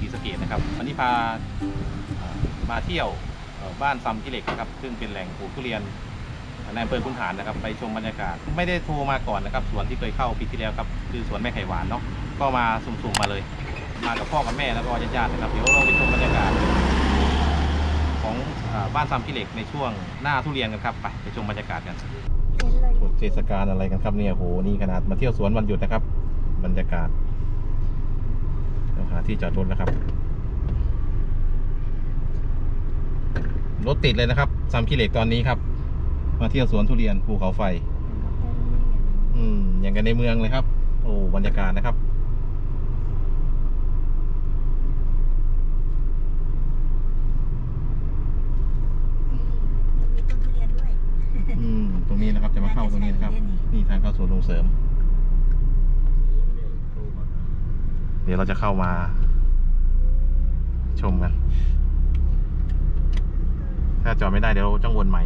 ศรีสะเกดนะครับ วันนี้พาเอ่อมาเที่ยวเอ่อบ้านซัมกิเหล็กนะครับ ซึ่งเป็นแหล่งปลูกทุเรียนในอำเภอคุนหารนะครับ ไปชมบรรยากาศ ไม่ได้โทรมาก่อนนะครับ สวนที่เคยเข้าปีที่แล้วครับคือสวนแม่ไข่หวานเนาะก็มาสุ่มๆมาเลย มากับพ่อกับแม่แล้วก็ญาติๆนะครับเดี๋ยวเราไปชมบรรยากาศ ของอาบ้านซัมกิเหล็กในช่วงหน้าทุเรียนกันครับไปไปชมบรรยากาศกันเทศกาลอะไรกันครับเนี่ยโหนี่ขนาดมาเที่ยวสวนวันหยุดนะครับ บรรยากาศ เดี๋ยวหาที่จอดรถนะครับ รถติดเลยนะครับซัมกิเหล็กตอนนี้ครับ มาเที่ยวสวนทุเรียนภูเขาไฟ อืม อย่างกันในเมืองเลยครับ โอ้บรรยากาศนะครับมีต้นทุเรียนด้วยอืมตรงนี้นะครับจะมาเข้าตรงนี้นะครับ นี่ทางเข้าสวนลุงเสริม เดี๋ยวเราจะเข้ามา ชมกัน ถ้าจอดไม่ได้เดี๋ยวเราต้องวนใหม่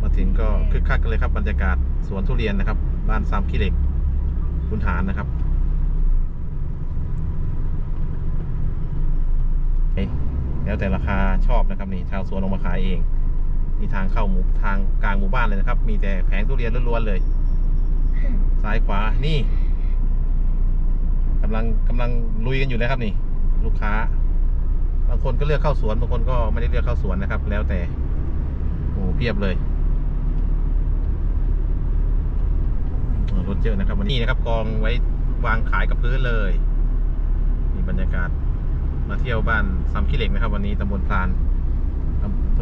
มาถึงก็คึกคักกันเลยครับบรรยากาศสวนทุเรียนนะครับ บ้านซามขี้เหล็กคุณหารนะครับเอ๊ะแล้วแต่ราคาชอบนะครับนี่ชาวสวนลงมาขายเอง นี่ทางเข้าหมู่ทางกลางหมู่บ้านเลยนะครับ มีแต่แผงทุเรียนล้วนๆเลย ซ้ายขวา นี่กำลังกำลังลุยกันอยู่นะครับนี่ ลูกค้า บางคนก็เลือกเข้าสวน บางคนก็ไม่ได้เลือกเข้าสวนนะครับ แล้วแต่ โอ้เพียบเลยรถเยอะนะครับวันนี้นะครับกองไว้วางขายกับพื้นเลยนี่บรรยากาศมาเที่ยวบ้านซัมขี้เหล็กนะครับ วันนี้ตำบลพลาน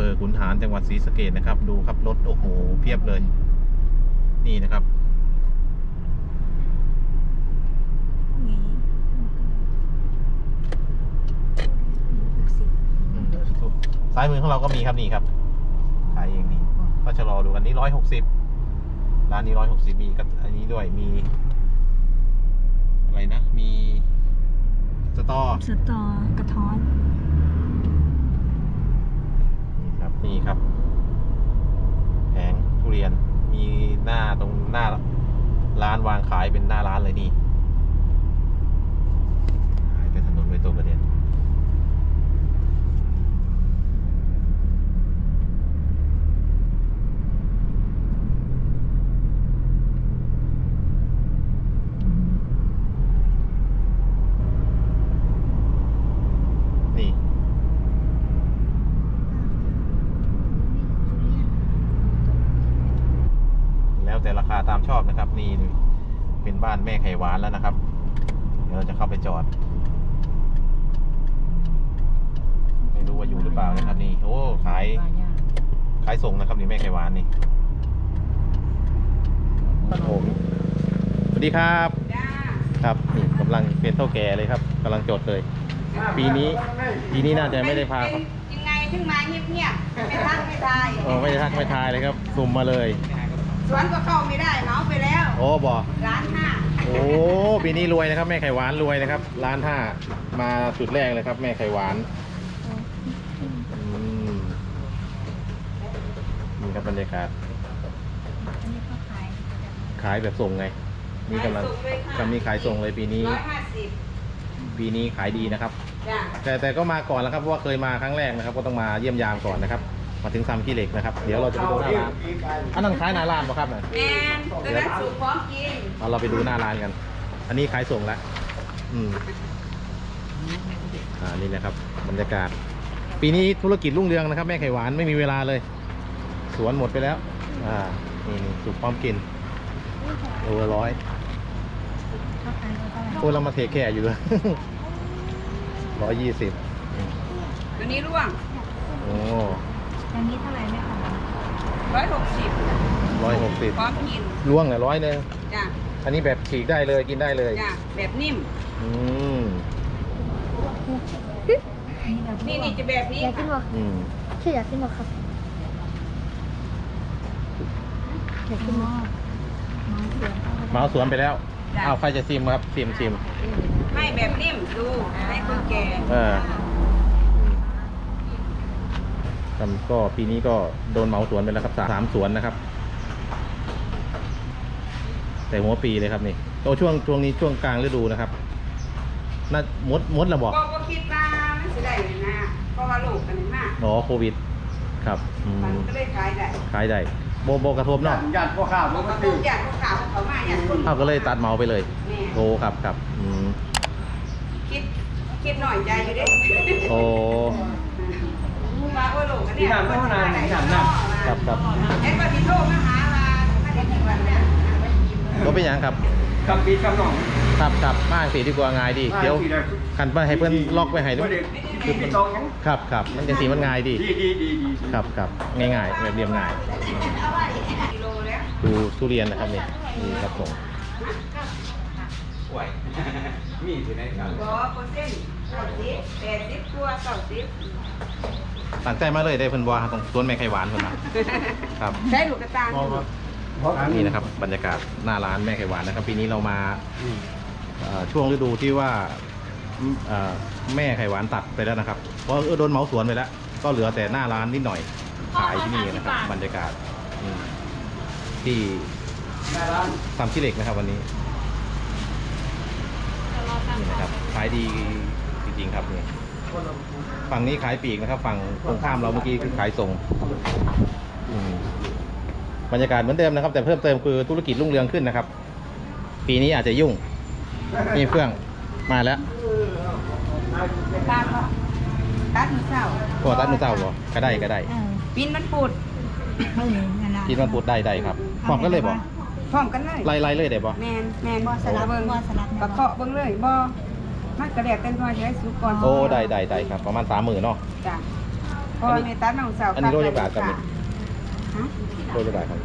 ภอขุนหารจังหวัดศรีสะเกดนะครับ ดูครับรถโอ้โหเพียบเลย นี่นะครับมีหกสิบอืมซ้ายมือของเราก็มีครับนี่ครับขายเองนี่ก็จะรอดูกันนี้ร้อยหกสิบร้านนี้ร้อยหกสิบมีกับอันนี้ด้วยมี อะไรนะ มีสตอสตอกระท้อน นี่ครับ แผงทุเรียนมีหน้าตรงหน้าร้านวางขายเป็นหน้าร้านเลยนี่ขายเป็นถนนไว้ตรงประเด็นนี่ แล้วแต่ราคาตามชอบนะครับ นี่เป็นบ้านแม่ไข่ หวานแล้วนะครับ เดี๋ยวเราจะเข้าไปจอด ไม่รู้ว่าอยู่หรือเปล่านะครับนี่ โอ้ ขาย ขายส่งนะครับนี่แม่ไข่หวานนี่ผมสวัสดีครับ ครับนี่กำลังเป็นเท่าแก่เลยครับกำลังจดเลย ปีนี้ ปีนี้น่าจะไม่ได้พาครับยังไงถึงมาเงียบๆไม่ทักไม่ทายโอ้ไม่ได้ทักไม่ทายเลยครับสุ่มมาเลย สวนก็เข้าไม่ได้เมาไปแล้ว โอ้บอร้านห้าโอ้ปีนี้รวยนะครับ แม่ไข่หวานรวยนะครับร้านห้ามาจุดแรกเลยครับ แม่ไข่หวานอืมนี่ครับบรรยากาศ อันนี้ก็ขายขายแบบส่งไงนี่กำลังกำมีขายส่งเลยปีนี้ ร้อยห้าสิบปีนี้ขายดีนะครับ จ้ะแต่แต่ก็มาก่อนแล้วครับเพราะว่าเคยมาครั้งแรกนะครับ ก็ต้องมาเยี่ยมยามก่อนนะครับ มาถึงซัมขี้เหล็กนะครับ เดี๋ยวเราจะไปดูหน้าร้านอันนั้นขายหน้าร้านป่ะครับเนี่ยแมนตัวนั้นสูตรพร้อมกินเอาเราไปดูหน้าร้านกัน อันนี้ขายส่งแล้วอืมอ่านี่นะครับบรรยากาศ ปีนี้ธุรกิจรุ่งเรืองนะครับ แม่ไข่หวานไม่มีเวลาเลย สวนหมดไปแล้ว อ่านี่นี่สุกพร้อมกินโลละร้อยก็ขายก็เท่าไหร่โอ้เรามาเทแค่อยู่เลยร้อยยี่สิบตัวนี้ร่วงโอ้ อันนี้เท่าไหร่แม่คะร้อยหกสิบร้อยหกสิบพร้อมกินล่วงเลยร้อยหนึ่งจ้ะอันนี้แบบฉีกได้เลยกินได้เลยจ้ะแบบนิ่ม อืมนี่นี่จะแบบนี้อยากกินค่ะบ่อืมชื่ออยากกินบ่ครับอยากกินบ่มาเอาสวนไปแล้วจ้ะ เอาใครจะซิมครับซิมซิม ให้แบบนิ่มดูให้คนแก่เออ ทำก็ปีนี้ก็โดนเหมาสวนไปแล้วครับสามสวนนะครับ แต่หัวปีเลยครับนี่โอ้ช่วงช่วงนี้ช่วงกลางฤดูนะครับน่ามดมดระบอกก็ก็คิดว่ามันสิได้นะเพราะว่าโลกกันมากอ๋อโควิด ครับอืมันมก็เลยขายได้ขายได้โบโบกระทบเนาะญาติพ่อข้าวเพมันราะก็ว่าตีทุกอย่างทุกข่าวเขามาอย่างคนเขาก็เลยตัดเหมาไปเลยแม่โอ้ครับครับอืมคิดคิดหน่อยใจอยู่เด้โอ้ ว่าโอ้โลกกันเนี่ยคนสิมาได้เนาะครับครับเอ็ดว่าที่โทรมาหาว่าถ้าได้กี่วันเนี่ยก็เป็นหยังครับกับปีกับน้องครับครับมากสีดีกว่าง่ายดีเดี๋ยวคันไปให้เพื่อนล็อกไปให้ด้ด้ววยยคือปีตองยังครับครับมันจะสีมันง่ายดีดีดีดีดีครับครับง่ายๆแบบเรียบง่ายกิโลแล้วดูทุเรียนนะครับนี่นี่ครับผมไหวมีอยู่ในกันบ่เปอร์เซ็นต์เก้าสิบแปดสิบกว่าเก้าสิบ ตั้งใจมาเลยได้เพิ่นว่าตรงสวนแม่ไข่หวานเพิ่นมาครับ ใช้ลูกกระตานี่นะครับบรรยากาศหน้าร้านแม่ไข่หวานนะครับ ปีนี้เรามาเอ่อช่วงฤดูที่ว่าอืมเอ่อแม่ไข่หวานตัดไปแล้วนะครับ เพราะเออโดนเหมาสวนไปแล้ว ก็เหลือแต่หน้าร้านนิดหน่อย ขายที่นี่นะครับ บรรยากาศอืมที่ทำขี้เหล็กนะครับ วันนี้นี่นะครับขายดีจริงๆครับนี่ ฝั่งนี้ขายปลีกนะครับ ฝั่งตรงข้ามเราเมื่อกี้คือขายส่งอืมบรรยากาศเหมือนเดิมนะครับ แต่เพิ่มเติมคือธุรกิจรุ่งเรืองขึ้นนะครับ ปีนี้อาจจะยุ่งนี่เฟื่องมาแล้วตามเขาตัดมือเศร้าพวกตัดมือเจ้าบ่ก็ได้ก็ได้เออปีนมันปูดเออนั่นล่ะคิดว่าพูดได้ได้ครับพร้อมกันเลยบ่พร้อมกันเลยไล่ไล่เลยได้บ่แมนแมนบ่สลับเบิ่งบ่สลับกระเคาะเบิ่งเลยบ่ มันกระเดียกกันพอจะได้สุกก่อนโอ้ได้ได้ได้ครับ ประมาณสามหมื่นเนาะจ้ะเพราะว่าในตัดน้องสาวอันนี้โรคยาบาดครับนี่ฮะโคตรได้ครับ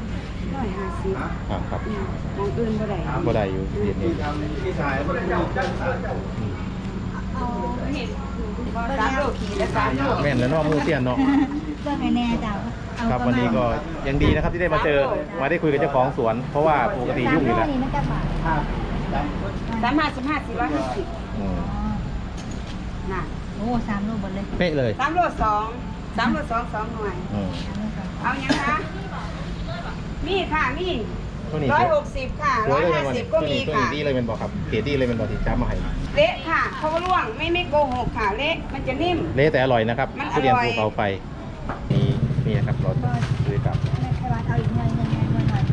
ร้อยห้าสิบอ่าครับอืมมองอื่นบ่ได้ก็ได้อยู่เรียนนี้ที่ชายมันเอาบ่สามโลขีดและสามโลแม่นแล้วเนาะมือเสียนเนาะเพื่อให้แน่จ้ะเอาครับปะวันมาณนี้ก็ยังดีนะครับที่ได้มาเจอมาได้คุยกับเจ้าของสวน เพราะว่าปกติยุ่งอยู่แล้วสามโนี่มันจะบาทสามห้าสิบห้าสี่ร้อยห้าสิบอืมอ๋อ น่ะโอ้สามโลหมดเลยเป๊ะเลยสามโลสองสามโลสองสองหน่วย อืมสามโลสองเอายังคะ มีค่ะ มีตัวนี้ร้อยหกสิบค่ะสร้วอยยเลยห้ามันสิบตัก็วมีนี้ตัวค่ะนี้ดีเลยเป็นบอกครับเกรดดีเลยเป็นบอกที่จ้ามาให้เละค่ะเขาร่วงไม่ไม่โกหกค่ะ เละมันจะนิ่ม เละแต่อร่อยนะครับมันทุเรียนอร่อยภูเขาไฟนี่นี่นะครับเราซื้อกลับไม่ใช่ว่าเอาอีกหน่อยหนึงหน่อยหน่อยหน่อย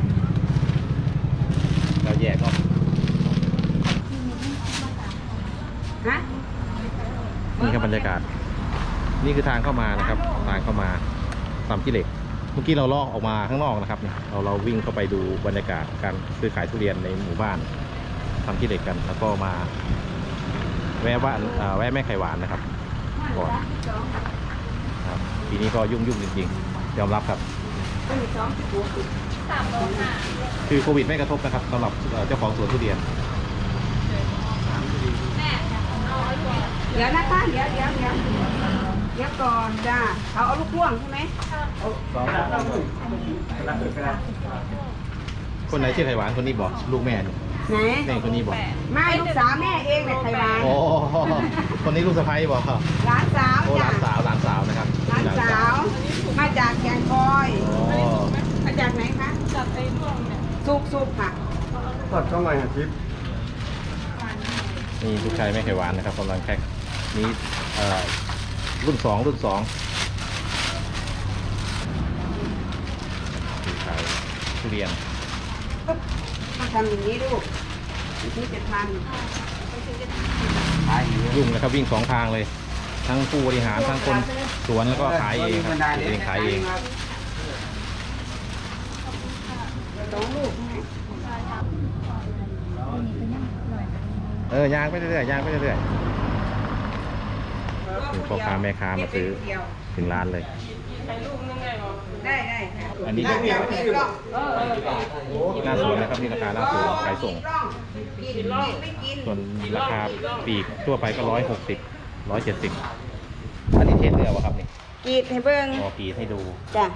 เราแยกเนาะฮะ นี่ครับบรรยากาศ นี่คือทางเข้ามานะครับ ทางเข้ามาสามกิเหล็ก เมื่อกี้เราลอกออกมาข้างนอกนะครับเราเราวิ่งเข้าไปดูบรรยากาศการซื้อขายทุเรียนในหมู่บ้านทำกิเหล็กกัน แล้วก็มาแวะบ้านอ่าแวะแม่ไข่หวานนะครับก่อนครับปีนี้ก็ยุ่งยุ่งจริงๆยอมรับครับคือโควิดไม่กระทบนะครับสำหรับเอ่อเจ้าของสวนทุเรียน เดี๋ยวนะคะเดี๋ยวเดี๋ยวเดี๋ยวเดี๋ยวก่อนจ้าเขาเอาลูกพ่วงใช่ไหมสองรับรับเกิดกันคนไหนชื่อไข่หวานคนนี้บอกลูกแม่นี่ไหนแม่คนนี้บอกไม่ลูกสาวแม่เองเนี่ยไทยบ้านโอ้คนนี้ลูกสะใภ้บอกหลานสาวโอ้หจ้ะลานสาวหลานสาวนะครับหลานสาว มาจากแกงคอยอ๋อมาจากไหนคะจากไอ้พวกเนี่ยสุกสุกค่ะก็ช่องไหนอาทิตย์ นี่ลูกชายแม่ไข่หวานนะครับกำลังแพ็คนี้รุ่นสองรุ่นสองลูกชายทุเรียนต้องทำอย่างนี้ลูกนี่จะทขายอยู่ยุ่งนะครับวิ่งสองทางเลย ทั้งผู้บริหารทั้งคนสวนแล้วก็ขายเองครับเองขายเองสองลูก นี่เป็นยังอร่อย เออยางไปเรื่อยๆยางไปเรื่อยๆพ่อค้าแม่ค้ามาซื้อถึงร้านเลย ได้ได้อันนี้กล้องเออเออเออหน้าสวนนะครับนี่ราคาหน้าสวนขายส่ง กินไม่กินส่วนราคาปีกทั่วไปก็ร้อยหกสิบร้อยเจ็ดสิบอันนี้เทสเรือวะครับนี่กรีดให้เบิ่งพอกีดให้ดูจ้ะ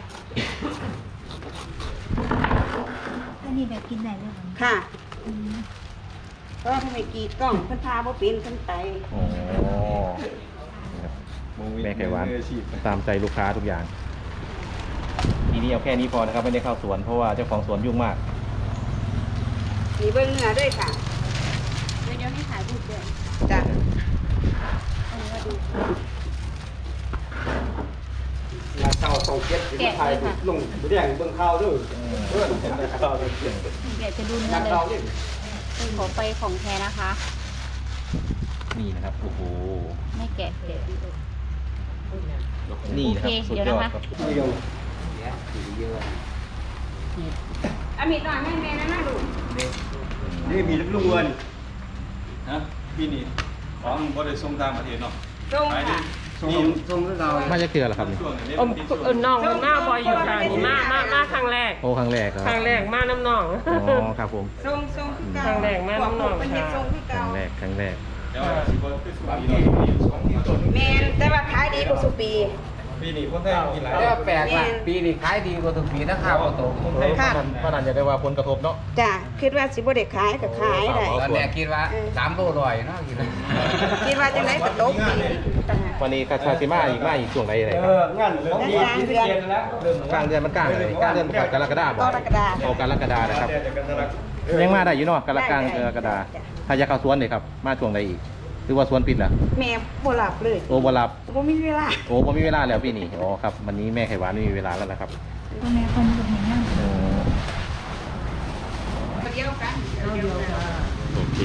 อันนี้แบบกินได้เลยเหรอค่ะ อืม เพราะว่าถ้าไม่กรีดกล้องเพิ่นพาบ่เป็นเพิ่นไปโอ้นี่ครับแม่ไข่หวาน ตามใจลูกค้าทุกอย่าง ทีนี้เอาแค่นี้พอนะครับ ไม่ได้เข้าสวนเพราะว่าเจ้าของสวนยุ่งมาก มีเบิ้งเนื้อด้วยค่ะเดี๋ยวเดี๋ยวให้ถ่ายรูปด้วยจ้ะอันนี้ก็ดูมาเศร้าสองเจ็ดที่ไทยลงเรียงเบิ่งข่าวด้วยเพื่อนเห็นข่าวเลยเดี๋ยวจะดูเนื้นัอกเลข่าวยดิเป็น ขอไปของแท้นะคะ นี่นะครับ โอ้โห ไม่แกะเดี๋ยวนี่นะครับโอเคสุดเดี๋ยวยอดนะคะครับเดียวอามีหน่อยแม่แม่นะนะลูกนี่มีลุงเงินฮะพี่นี่ของบริษัทต่างประเทศเนาะทรงค่ะ ส่งส่งให้เรามาจะเกลือเหรอครับนี่ช่วงนี้อมเออน้องมันมาบ่อยอยู่ค่ะนี่มามามาครั้งแรกโอ้ครั้งแรกครับครั้งแรกมาน้ำน้องอ๋อครับผมทรงทรงคือเก่าทางแดงแม่น้ำหนองเป็นเฮ็ดทรงคือครั้เก่างแรกครั้งแรกแต่ว่าสิบ่คือสุปีเราปีสองปีต้นแม่นแต่ว่าขายดีกว่าสุปี ปีนี้คนไทยกินหลายแต่แปลกว่าปีนี้ขายดีกว่าทุกปีนะข้าวโตคนไทยค่ะเพราะนั้นจะได้ว่าผลกระทบเนาะ จ้ะคิดว่าสิบ่ได้ขายก็ขายได้ ตอนแรกคิดว่าสามโลร้อยเนาะคิดว่าคิดว่าจังไดก็ตกปีนี้วันนี้คาชาซิมาอีกมาอีกช่วงไหนอะไรครับงานเริ่มมีที่เย็นแล้วเริ่มกลางเดือนมันกลางเลยกลางเดือนกรกฎาคมกรกฎาคมโอ้กรกฎานะครับแต่กันรักยังมาได้อยู่เนาะกรกฎาคมได้กได้รกฎาจ้ะถ้าอยากเข้าสวนเลยครับ มาช่วงใดอีก หรือว่าสวนปิดล่ะ แม่บ่หลับเลยโอ้บ่รับบ่มีเวลาโอ้บ่มีเวลาแล้วปีนี้อ๋อครับวันนี้แม่ไขหวานไม่มีเวลาแล้วนะครับพ่อแม่คนกับเห็นนั่งโอ้เดียวกันโอเค